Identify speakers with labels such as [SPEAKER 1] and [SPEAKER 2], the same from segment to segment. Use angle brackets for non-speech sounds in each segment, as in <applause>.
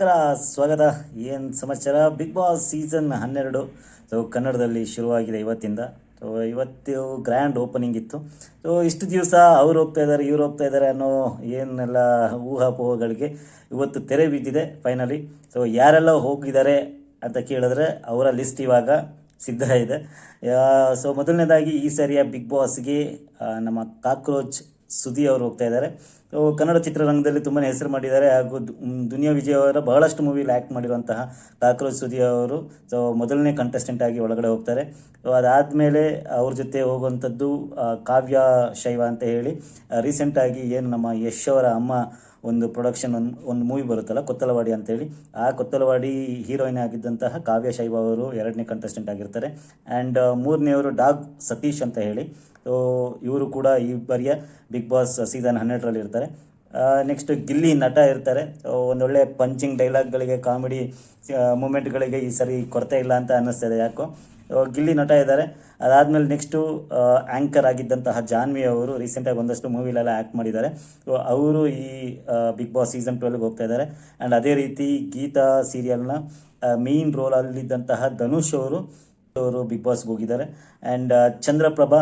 [SPEAKER 1] ಸ್ವಾಗತ. ಏನು ಸಮಾಚಾರ? ಬಿಗ್ ಬಾಸ್ ಸೀಸನ್ ಹನ್ನೆರಡು. ಸೊ ಕನ್ನಡದಲ್ಲಿ ಶುರುವಾಗಿದೆ ಇವತ್ತಿಂದ. ಸೊ ಇವತ್ತು ಗ್ರ್ಯಾಂಡ್ ಓಪನಿಂಗ್ ಇತ್ತು. ಸೊ ಇಷ್ಟು ದಿವಸ ಅವ್ರು ಹೋಗ್ತಾ ಇದ್ದಾರೆ, ಇವ್ರು ಹೋಗ್ತಾ ಇದ್ದಾರೆ ಅನ್ನೋ ಏನೆಲ್ಲ ಊಹಾಪೋಹಗಳಿಗೆ ಇವತ್ತು ತೆರೆ ಬಿದ್ದಿದೆ ಫೈನಲಿ ಸೊ ಯಾರೆಲ್ಲ ಹೋಗಿದ್ದಾರೆ ಅಂತ ಕೇಳಿದ್ರೆ ಅವರ ಲಿಸ್ಟ್ ಇವಾಗ ಸಿದ್ಧ ಇದೆ. ಸೊ ಮೊದಲನೇದಾಗಿ ಈ ಸರಿಯ ಬಿಗ್ ಬಾಸ್ಗೆ ನಮ್ಮ ಕಾಕ್ರೋಚ್ ಸುದಿ ಅವರು ಹೋಗ್ತಾ ಇದ್ದಾರೆ. ಕನ್ನಡ ಚಿತ್ರರಂಗದಲ್ಲಿ ತುಂಬಾ ಹೆಸರು ಮಾಡಿದ್ದಾರೆ ಹಾಗೂ ದುನಿಯಾ ವಿಜಯ್ ಅವರ ಬಹಳಷ್ಟು ಮೂವಿಲಿ ಆ್ಯಕ್ಟ್ ಮಾಡಿರುವಂತಹ ಕಾಕ್ರೋಚ್ ಸುದಿ ಅವರು, ಸೊ, ಮೊದಲನೇ ಕಂಟೆಸ್ಟೆಂಟ್ ಆಗಿ ಒಳಗಡೆ ಹೋಗ್ತಾರೆ. ಸೊ ಅದಾದಮೇಲೆ ಅವ್ರ ಜೊತೆ ಹೋಗುವಂಥದ್ದು ಕಾವ್ಯ ಶೈವ ಅಂತ ಹೇಳಿ. ರೀಸೆಂಟಾಗಿ ಏನು ನಮ್ಮ ಯಶ್ ಅವರ ಅಮ್ಮ ಒಂದು ಪ್ರೊಡಕ್ಷನ್ ಒಂದು ಒಂದು ಮೂವಿ ಬರುತ್ತಲ್ಲ, ಕೊತ್ತಲವಾಡಿ ಅಂತೇಳಿ. ಆ ಕೊತ್ತಲವಾಡಿ ಹೀರೋಯಿನ್ ಆಗಿದ್ದಂತಹ ಕಾವ್ಯ ಶೈವ ಅವರು ಎರಡನೇ ಕಂಟೆಸ್ಟೆಂಟ್ ಆಗಿರ್ತಾರೆ. ಆ್ಯಂಡ್ ಮೂರನೆಯವರು ಡಾಗ್ ಸತೀಶ್ ಅಂತ ಹೇಳಿ. ಸೊ ಇವರು ಕೂಡ ಈ ಬಾರಿಯ ಬಿಗ್ ಬಾಸ್ ಸೀಸನ್ ಹನ್ನೆರಡರಲ್ಲಿ ಇರ್ತಾರೆ. ನೆಕ್ಸ್ಟ್ ಗಿಲ್ಲಿ ನಟ ಇರ್ತಾರೆ. ಒಂದೊಳ್ಳೆ ಪಂಚಿಂಗ್ ಡೈಲಾಗ್ಗಳಿಗೆ ಕಾಮಿಡಿ ಮೂಮೆಂಟ್ಗಳಿಗೆ ಈ ಸರಿ ಕೊರತೆ ಇಲ್ಲ ಅಂತ ಅನ್ನಿಸ್ತದೆ ಯಾಕೋ. ಗಿಲ್ಲಿ ನಟ ಇದ್ದಾರೆ. ಅದಾದಮೇಲೆ ನೆಕ್ಸ್ಟು ಆ್ಯಂಕರ್ ಆಗಿದ್ದಂತಹ ಜಾನ್ವಿ ಅವರು ರೀಸೆಂಟಾಗಿ ಒಂದಷ್ಟು ಮೂವಿಲೆಲ್ಲ ಆ್ಯಕ್ಟ್ ಮಾಡಿದ್ದಾರೆ. ಸೊ ಅವರು ಈ ಬಿಗ್ ಬಾಸ್ ಸೀಸನ್ ಟ್ವೆಲ್ಗೆ ಹೋಗ್ತಾ ಇದ್ದಾರೆ. ಆ್ಯಂಡ್ ಅದೇ ರೀತಿ ಗೀತಾ ಸೀರಿಯಲ್ನ ಮೇನ್ ರೋಲಲ್ಲಿದ್ದಂತಹ ಧನುಷ್ ಅವರು ಅವರು ಬಿಗ್ ಬಾಸ್ಗೆ ಹೋಗಿದ್ದಾರೆ. ಆ್ಯಂಡ್ ಚಂದ್ರಪ್ರಭಾ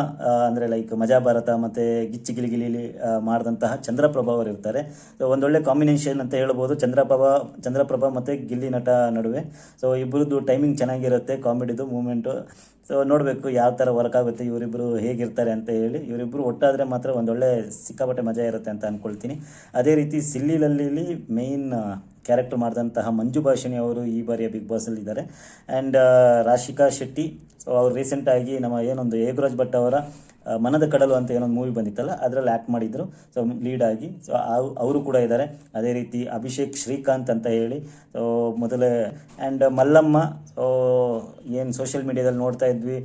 [SPEAKER 1] ಅಂದರೆ ಅಂದ್ರೆ ಲೈಕ್ ಮಜಾ ಭಾರತ ಮತ್ತು ಗಿಚ್ಚಿ ಗಿಲಿಗಿಲಿ ಗಿಲಿಲಿ ಮಾಡಿದಂತಹ ಚಂದ್ರಪ್ರಭಾ ಅವರು ಇರ್ತಾರೆ. ಸೊ ಒಂದೊಳ್ಳೆ ಕಾಂಬಿನೇಷನ್ ಅಂತ ಹೇಳ್ಬೋದು. ಚಂದ್ರಪ್ರಭಾ ಚಂದ್ರಪ್ರಭಾ ಮತ್ತು ಗಿಲ್ಲಿ ನಟ ನಡುವೆ. ಸೊ ಇಬ್ಬರದ್ದು ಟೈಮಿಂಗ್ ಚೆನ್ನಾಗಿರುತ್ತೆ ಕಾಮಿಡಿದು ಮೂಮೆಂಟು ಸೊ ನೋಡಬೇಕು ಯಾವ ಥರ ವರ್ಕ್ ಆಗುತ್ತೆ ಇವರಿಬ್ಬರು ಹೇಗಿರ್ತಾರೆ ಅಂತ ಹೇಳಿ. ಇವರಿಬ್ಬರು ಒಟ್ಟಾದರೆ ಮಾತ್ರ ಒಂದೊಳ್ಳೆ ಸಿಕ್ಕಾಪಟ್ಟೆ ಮಜಾ ಇರುತ್ತೆ ಅಂತ ಅಂದ್ಕೊಳ್ತೀನಿ ಅದೇ ರೀತಿ ಸಿಲ್ಲಿಲಲ್ಲಿ ಮೇಯ್ನ್ ಕ್ಯಾರೆಕ್ಟರ್ ಮಾಡಿದಂತಹ ಮಂಜು ಭಾಷಿಣಿ ಅವರು ಈ ಬಾರಿಯ ಬಿಗ್ ಬಾಸಲ್ಲಿ ಇದ್ದಾರೆ. ಆ್ಯಂಡ್ ರಾಶಿಕಾ ಶೆಟ್ಟಿ ಸೊ ಅವ್ರು ರೀಸೆಂಟಾಗಿ ನಮ್ಮ ಏನೊಂದು ಏಗುರಾಜ್ ಭಟ್ ಅವರ ಮನದ ಕಡಲು ಅಂತ ಏನೊಂದು ಮೂವಿ ಬಂದಿತ್ತಲ್ಲ, ಅದರಲ್ಲಿ ಆ್ಯಕ್ಟ್ ಮಾಡಿದ್ರು. ಸೊ ಲೀಡ್ ಆಗಿ ಸೊ ಅವರು ಕೂಡ ಇದ್ದಾರೆ ಅದೇ ರೀತಿ ಅಭಿಷೇಕ್ ಶ್ರೀಕಾಂತ್ ಅಂತ ಹೇಳಿ ಸೊ ಮೊದಲೇ ಆ್ಯಂಡ್ ಮಲ್ಲಮ್ಮ ಸೊ ಏನು ಸೋಷಿಯಲ್ ಮೀಡಿಯಾದಲ್ಲಿ ನೋಡ್ತಾ ಇದ್ವಿ.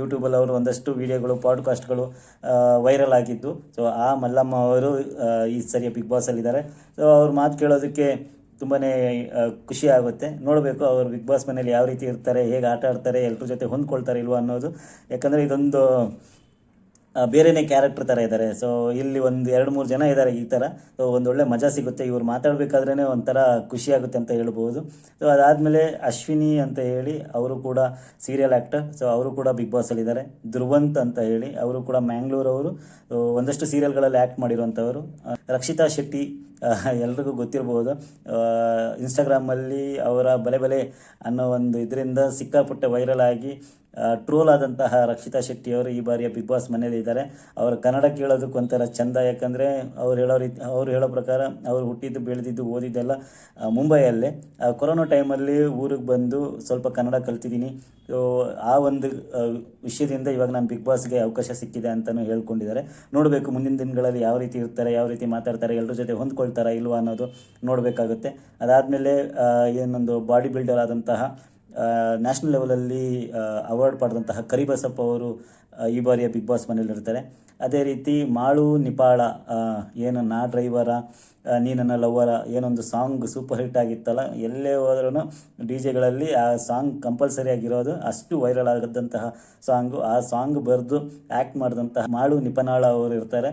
[SPEAKER 1] ಯೂಟ್ಯೂಬಲ್ಲಿ ಅವರು ಒಂದಷ್ಟು ವಿಡಿಯೋಗಳು ಪಾಡ್ಕಾಸ್ಟ್ಗಳು ವೈರಲ್ ಆಗಿದ್ದು. ಸೊ ಆ ಮಲ್ಲಮ್ಮ ಅವರು ಈ ಸರಿಯ ಬಿಗ್ ಬಾಸಲ್ಲಿದ್ದಾರೆ ಸೊ ಅವ್ರ ಮಾತು ಕೇಳೋದಕ್ಕೆ ತುಂಬಾ ಖುಷಿ ಆಗುತ್ತೆ. ನೋಡಬೇಕು ಅವರು ಬಿಗ್ ಬಾಸ್ ಮನೇಲಿ ಯಾವ ರೀತಿ ಇರ್ತಾರೆ, ಹೇಗೆ ಆಟ ಆಡ್ತಾರೆ ಎಲ್ಲರ ಜೊತೆ ಹೊಂದ್ಕೊಳ್ತಾರೆ ಇಲ್ವಾ ಅನ್ನೋದು. ಯಾಕಂದರೆ ಇದೊಂದು ಬೇರೆನೇ ಕ್ಯಾರೆಕ್ಟರ್ ಥರ ಇದ್ದಾರೆ ಸೊ ಇಲ್ಲಿ ಒಂದು ಎರಡು ಮೂರು ಜನ ಇದ್ದಾರೆ ಈ ಥರ ಸೊ ಒಂದೊಳ್ಳೆ ಮಜಾ ಸಿಗುತ್ತೆ. ಇವ್ರು ಮಾತಾಡಬೇಕಾದ್ರೇ ಒಂಥರ ಖುಷಿ ಆಗುತ್ತೆ ಅಂತ ಹೇಳ್ಬೋದು. ಸೊ ಅದಾದಮೇಲೆ ಅಶ್ವಿನಿ ಅಂತ ಹೇಳಿ ಅವರು ಕೂಡ ಸೀರಿಯಲ್ ಆ್ಯಕ್ಟರ್ ಸೊ ಅವರು ಕೂಡ ಬಿಗ್ ಬಾಸಲ್ಲಿದ್ದಾರೆ ಧ್ರುವಂತ್ ಅಂತ ಹೇಳಿ ಅವರು ಕೂಡ ಮ್ಯಾಂಗ್ಳೂರ್ ಅವರು ಒಂದಷ್ಟು ಸೀರಿಯಲ್ಗಳಲ್ಲಿ ಆ್ಯಕ್ಟ್ ಮಾಡಿರುವಂಥವರು. ರಕ್ಷಿತಾ ಶೆಟ್ಟಿ <laughs> ಎಲ್ರಿಗೂ ಗೊತ್ತಿರ್ಬೋದು. ಇನ್ಸ್ಟಾಗ್ರಾಮಲ್ಲಿ ಅವರ ಬಲೆ ಬಲೆ ಅನ್ನೋ ಒಂದು ಇದರಿಂದ ಸಿಕ್ಕಾಪಟ್ಟೆ ವೈರಲ್ ಆಗಿ ಟ್ರೋಲ್ ಆದಂತಹ ರಕ್ಷಿತಾ ಶೆಟ್ಟಿ ಅವರು ಈ ಬಾರಿಯ ಬಿಗ್ ಬಾಸ್ ಮನೇಲಿ ಇದ್ದಾರೆ. ಅವರು ಕನ್ನಡ ಕೇಳೋದಕ್ಕೆ ಒಂಥರ ಚಂದ, ಯಾಕಂದರೆ ಅವ್ರು ಹೇಳೋ ರೀತಿ, ಅವ್ರು ಹೇಳೋ ಪ್ರಕಾರ ಅವ್ರು ಹುಟ್ಟಿದ್ದು, ಬೆಳೆದಿದ್ದು, ಓದಿದ್ದೆಲ್ಲ ಮುಂಬೈಯಲ್ಲೇ. ಕೊರೋನಾ ಟೈಮಲ್ಲಿ ಊರಿಗೆ ಬಂದು ಸ್ವಲ್ಪ ಕನ್ನಡ ಕಲ್ತಿದ್ದೀನಿ. ಆ ಒಂದು ವಿಷಯದಿಂದ ಇವಾಗ ನಾನು ಬಿಗ್ ಬಾಸ್ಗೆ ಅವಕಾಶ ಸಿಕ್ಕಿದೆ ಅಂತಲೂ ಹೇಳ್ಕೊಂಡಿದ್ದಾರೆ. ನೋಡಬೇಕು ಮುಂದಿನ ದಿನಗಳಲ್ಲಿ ಯಾವ ರೀತಿ ಇರ್ತಾರೆ, ಯಾವ ರೀತಿ ಮಾತಾಡ್ತಾರೆ ಎಲ್ಲರ ಜೊತೆ ಹೊಂದ್ಕೊಳ್ತಾರಾ. ಇಲ್ವಾ ಅನ್ನೋದು ನೋಡಬೇಕಾಗುತ್ತೆ. ಅದಾದಮೇಲೆ ಏನೊಂದು ಬಾಡಿ ಬಿಲ್ಡರ್ ಆದಂತಹ ನ್ಯಾಷನಲ್ ಲೆವೆಲಲ್ಲಿ ಅವಾರ್ಡ್ ಪಡೆದಂತಹ ಕರಿಬಸಪ್ಪ ಅವರು ಈ ಬಾರಿಯ ಬಿಗ್ ಬಾಸ್ ಮನೇಲಿ ಇರ್ತಾರೆ ಅದೇ ರೀತಿ ಮಾಳು ನಿಪಾಳ ಏನು ನಾ ಡ್ರೈವರ ನೀ ನನ್ನ ಲವ್ವರ ಏನೊಂದು ಸಾಂಗ್ ಸೂಪರ್ ಹಿಟ್ ಆಗಿತ್ತಲ್ಲ, ಎಲ್ಲೇ ಹೋದ್ರೂ ಡಿ ಜೆಗಳಲ್ಲಿ ಆ ಸಾಂಗ್ ಕಂಪಲ್ಸರಿ ಆಗಿರೋದು, ಅಷ್ಟು ವೈರಲ್ ಆಗದಂತಹ ಸಾಂಗು ಆ ಸಾಂಗ್ ಬರೆದು ಆ್ಯಕ್ಟ್ ಮಾಡಿದಂತಹ ಮಾಳು ನಿಪನಾಳ ಅವರು ಇರ್ತಾರೆ.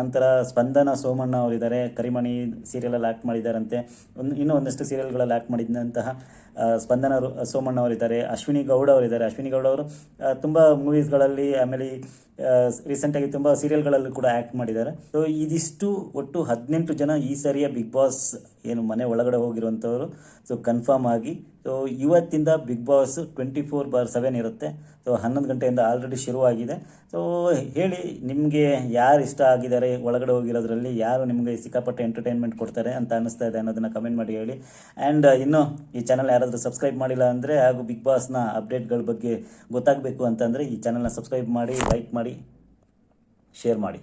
[SPEAKER 1] ನಂತರ ಸ್ಪಂದನ ಸೋಮಣ್ಣ ಅವರಿದ್ದಾರೆ ಕರಿಮಣಿ ಸೀರಿಯಲಲ್ಲಿ ಆ್ಯಕ್ಟ್ ಮಾಡಿದ್ದಾರಂತೆ. ಒಂದು, ಇನ್ನೂ ಒಂದಷ್ಟು ಸೀರಿಯಲ್ಗಳಲ್ಲಿ ಆ್ಯಕ್ಟ್ ಮಾಡಿದಂತಹ ಸ್ಪಂದನ ಸೋಮಣ್ಣ ಅವರಿದ್ದಾರೆ ಅಶ್ವಿನಿ ಗೌಡ ಅವರಿದ್ದಾರೆ ಅಶ್ವಿನಿ ಗೌಡ ಅವರು ತುಂಬ ಮೂವೀಸ್ಗಳಲ್ಲಿ ಆಮೇಲೆ ರೀಸೆಂಟಾಗಿ ತುಂಬ ಸೀರಿಯಲ್ಗಳಲ್ಲಿ ಕೂಡ ಆ್ಯಕ್ಟ್ ಮಾಡಿದ್ದಾರೆ. ಸೊ ಇದಿಷ್ಟು ಒಟ್ಟು ಹದಿನೆಂಟು ಜನ ಈ ಸರಿಯ ಬಿಗ್ ಬಾಸ್ ಏನು ಮನೆ ಒಳಗಡೆ ಹೋಗಿರುವಂಥವರು. ಸೊ ಕನ್ಫರ್ಮ್ ಆಗಿ ಸೊ ಇವತ್ತಿಂದ Big Boss twenty four bar seven ಇರುತ್ತೆ. ಸೊ ಹನ್ನೊಂದು ಗಂಟೆಯಿಂದ ಆಲ್ರೆಡಿ ಶುರುವಾಗಿದೆ. ಸೊ ಹೇಳಿ, ನಿಮಗೆ ಯಾರು ಇಷ್ಟ ಆಗಿದ್ದಾರೆ? ಒಳಗಡೆ ಹೋಗಿರೋದ್ರಲ್ಲಿ ಯಾರು ನಿಮಗೆ ಸಿಕ್ಕಾಪಟ್ಟೆ ಎಂಟರ್ಟೈನ್ಮೆಂಟ್ ಕೊಡ್ತಾರೆ ಅಂತ ಅನ್ನಿಸ್ತಾ ಇದೆ ಅನ್ನೋದನ್ನು ಕಮೆಂಟ್ ಮಾಡಿ ಹೇಳಿ. ಆ್ಯಂಡ್ ಇನ್ನು ಈ ಚಾನಲ್ ಯಾರಾದರೂ ಸಬ್ಸ್ಕ್ರೈಬ್ ಮಾಡಿಲ್ಲ ಅಂದರೆ ಹಾಗೂ ಬಿಗ್ ಬಾಸ್ನ ಅಪ್ಡೇಟ್ಗಳ ಬಗ್ಗೆ ಗೊತ್ತಾಗಬೇಕು ಅಂತಂದರೆ ಈ ಚಾನಲ್ನ ಸಬ್ಸ್ಕ್ರೈಬ್ ಮಾಡಿ ಲೈಕ್ ಮಾಡಿ ಶೇರ್ ಮಾಡಿ.